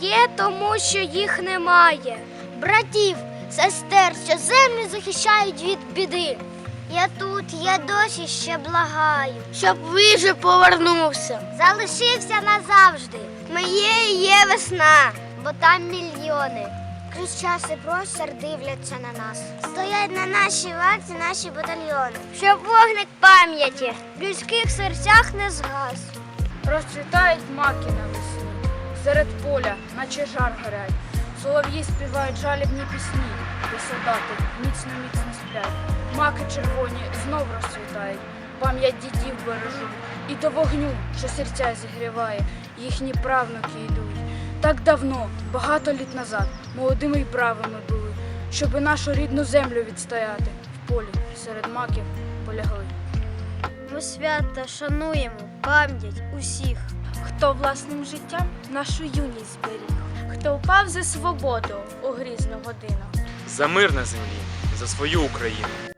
є, тому що їх немає. Братів, сестер, що землю захищають від біди. Я тут, я досі ще благаю. Щоб вижив повернувся. Залишився назавжди. Моєю є весна, бо там мільйони. Крізь час і простір дивляться на нас. Стоять на нашій варті наші батальйони. Щоб вогник пам'яті в людських серцях не згас. Розцвітають маки на весні, серед поля, наче жар горять. Солов'ї співають жалібні пісні, де солдати міцно міцно сплять. Маки червоні знов розцвітають, пам'ять дідів бережуть, і до вогню, що серця зігріває, їхні правнуки йдуть. Так давно, багато літ назад, молодими й бравими були, щоби нашу рідну землю відстояти, в полі серед маків полягли. Ми свята шануємо пам'ять усіх. хто власним життям нашу юність зберіг, хто впав за свободу у грізну годину. За мир на землі, за свою Україну.